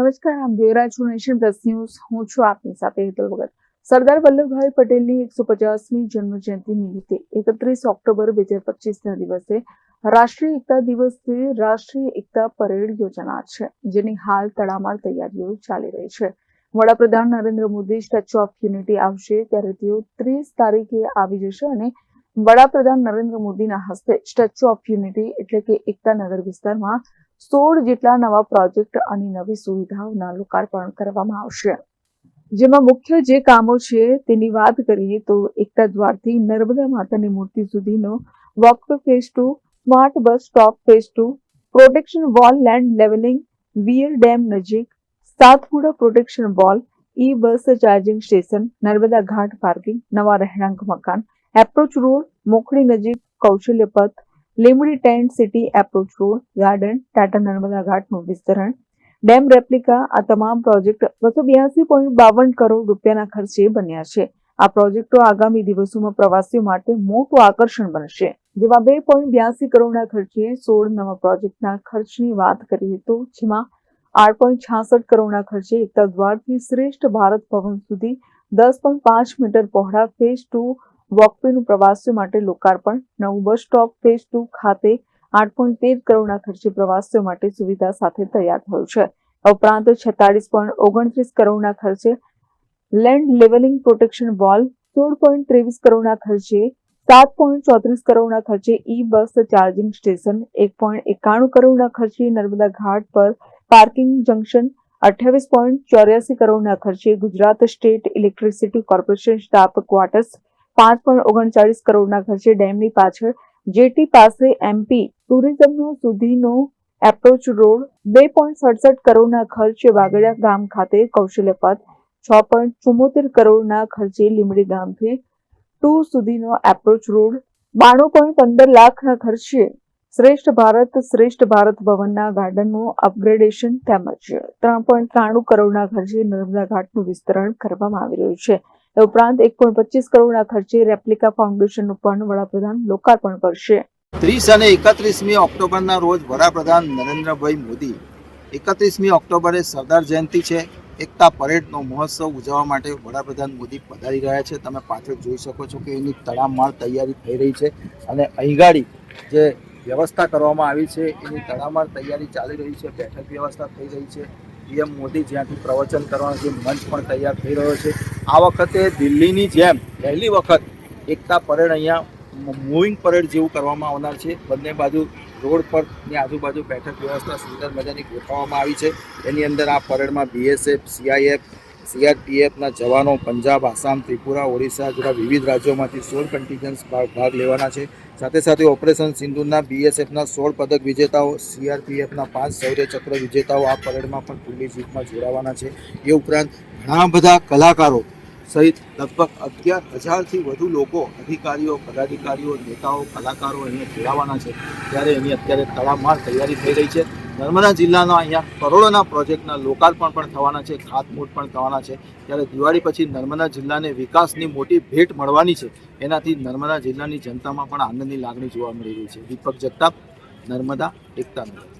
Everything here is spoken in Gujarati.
નમસ્કાર, આમ છો નેશન પ્લસ ન્યૂઝ. હું છું આપની સાથે હેતલ ભગત. સરદાર વલ્લભભાઈ પટેલની એકસો પચાસમી જન્મ જયંતિ નિમિત્તે એકત્રીસ ઓક્ટોબર બે હજાર પચીસના દિવસે રાષ્ટ્રીય એકતા દિવસે રાષ્ટ્રીય એકતા પરેડ યોજાનાર છે, જેની હાલ તડામાર તૈયારીઓ ચાલી રહી છે. વડાપ્રધાન Narendra Modi Statue of Unity આવશે ત્યારે તેઓ ત્રીસ તારીખે આવી જશે અને વડાપ્રધાન નરેન્દ્ર મોદીના હસ્તે સ્ટેચ્યુ ઓફ યુનિટી એટલે કે એકતા નગર વિસ્તારમાં સોળ જેટલા નવા પ્રોજેક્ટ અને નવી સુવિધાઓના લોકાર્પણ કરવામાં આવશે. જેમાં મુખ્ય જે કામો છે તેની વાત કરીએ તો એકતા દ્વારથી નર્મદા માતાની મૂર્તિ સુધીનો walk phase two smart bus stop phase two protection wall land levelling weir dam નજીક, Satpuda protection wall E bus charging station Narmada ghat parking નવા રહેણાંક મકાન એપ્રોચ રોડ મોખડી નજીક કૌશલ્ય પથ Limdi tent city approach road garden Tata Narmada ઘાટનું વિસ્તરણ. ડેમ રેપ્લિકા આ તમામ પ્રોજેક્ટ બસો બ્યાસી પોઈન્ટ બાવન કરોડ રૂપિયાના ખર્ચે બન્યા છે. આ પ્રોજેક્ટો આગામી દિવસોમાં પ્રવાસીઓ માટે મોટું આકર્ષણ બનશે. જેમાં બે પોઈન્ટ બ્યાસી કરોડના ખર્ચે સોળ નવા પ્રોજેક્ટના ખર્ચની વાત કરીએ તો જેમાં આઠ પોઈન્ટ છાસઠ કરોડના ખર્ચે એકતા દ્વારથી શ્રેષ્ઠ ભારત ભવન સુધી દસ પોઈન્ટ પાંચ મીટર પહોળા ફેઝ ટુ વોકવેનું પ્રવાસીઓ માટે લોકાર્પણ, નવું બસ સ્ટોપ ફેઝ ટુ ખાતે આઠ પોઈન્ટ તેર કરોડના ખર્ચે પ્રવાસીઓ માટે સુવિધા સાથે તૈયાર થયું છે. ઉપરાંત છેતાળીસ પોઈન્ટ ઓગણત્રીસ કરોડના ખર્ચે લેન્ડ લેવલિંગ પ્રોટેક્શન વોલ, સોળ પોઈન્ટ ત્રેવીસ કરોડના ખર્ચે સાત પોઈન્ટ ચોત્રીસ કરોડના ખર્ચે ઈ બસ ચાર્જિંગ સ્ટેશન, એક પોઈન્ટ એકાણું કરોડના ખર્ચે નર્મદા ઘાટ પર પાર્કિંગ જંકશન, અઠ્યાવીસ પોઈન્ટ ચોર્યાસી કરોડના ખર્ચે Gujarat state electricity corporation staff quarters પાંચ પોઈન્ટ ઓગણચાળીસ કરોડના ખર્ચે ડેમની પાછળ જેટી પાસે એમપી ટુરિઝમનો સુધીનો એપ્રોચ રોડ, બે પોઈન્ટ સડસઠ કરોડના ખર્ચે વાગડિયા ગામ ખાતે કૌશલ્ય પથ છ પોઈન્ટ ચુમ્મોતેર કરોડના ખર્ચે લીમડી ગામથી ટુ સુધીનો એપ્રોચ રોડ, બાણું પોઈન્ટ પંદર લાખના ખર્ચે શ્રેષ્ઠ ભારત શ્રેષ્ઠ ભારત ભવનના ગાર્ડનનું અપગ્રેડેશન તેમજ ત્રણ પોઈન્ટ ત્રાણું કરોડના ખર્ચે નર્મદા ઘાટનું વિસ્તરણ કરવામાં આવી રહ્યું છે. એ ઉપરાંત એક પોઈન્ટ પચીસ કરોડના ખર્ચે રેપ્લિકા ફાઉન્ડેશનનું પણ વડાપ્રધાન લોકાર્પણ કરશે. ત્રીસ અને એકત્રીસમી ઓક્ટોબરના રોજ વડાપ્રધાન નરેન્દ્રભાઈ મોદી એકત્રીસમી ઓક્ટોબરે સરદાર જયંતિ છે. એકતા પરેડનો મહોત્સવ ઉજવવા માટે વડાપ્રધાન મોદી પધારી રહ્યા છે. તમે પાછળ જોઈ શકો છો કે એની તડામાર તૈયારી થઈ રહી છે અને અહીંગાડી જે વ્યવસ્થા કરવામાં આવી છે, એની તડામાર તૈયારી ચાલી રહી છે. બેઠક વ્યવસ્થા થઈ રહી છે. પીએમ મોદી જ્યાંથી પ્રવચન કરવાનો જે મંચ પણ તૈયાર થઈ રહ્યો છે. આ વખતે દિલ્હીની જેમ પહેલી વખત એકતા પરેડ અહીંયા મૂવિંગ પરેડ જેવું કરવામાં આવનાર છે. બંને બાજુ રોડ પરની આજુબાજુ બેઠક વ્યવસ્થા સુંદર મજાની ગોઠવવામાં આવી છે. એની અંદર આ પરેડમાં બીએસએફ સીઆઈએફ સીઆરપીએફના જવાનો પંજાબ, આસામ, ત્રિપુરા, ઓડિશા જેવા વિવિધ રાજ્યોમાંથી સોળ કન્ટિજન્સ ભાગ લેવાના છે. સાથે સાથે ઓપરેશન સિંધુના બીએસએફના સોળ પદક વિજેતાઓ સીઆરપીએફના પાંચ શૌર્ય ચક્ર વિજેતાઓ આ પરેડમાં પણ ખુલ્લી જીતમાં જોડાવાના છે. એ ઉપરાંત ઘણા બધા કલાકારો સહિત લગભગ અગિયાર હજારથી વધુ લોકો, અધિકારીઓ, પદાધિકારીઓ, નેતાઓ, કલાકારો અહીંયા જોડાવાના છે. ત્યારે એની અત્યારે તડામાર તૈયારી થઈ રહી છે. નર્મદા જિલ્લાના અહીંયા કરોડોના પ્રોજેક્ટના લોકાર્પણ પણ થવાના છે, ખાતમુહૂર્ત પણ થવાના છે. ત્યારે દિવાળી પછી નર્મદા જિલ્લાને વિકાસની મોટી ભેટ મળવાની છે. એનાથી નર્મદા જિલ્લાની જનતામાં પણ આનંદની લાગણી જોવા મળી રહી છે. દીપક જગતાપ, નર્મદા એકતા નગર.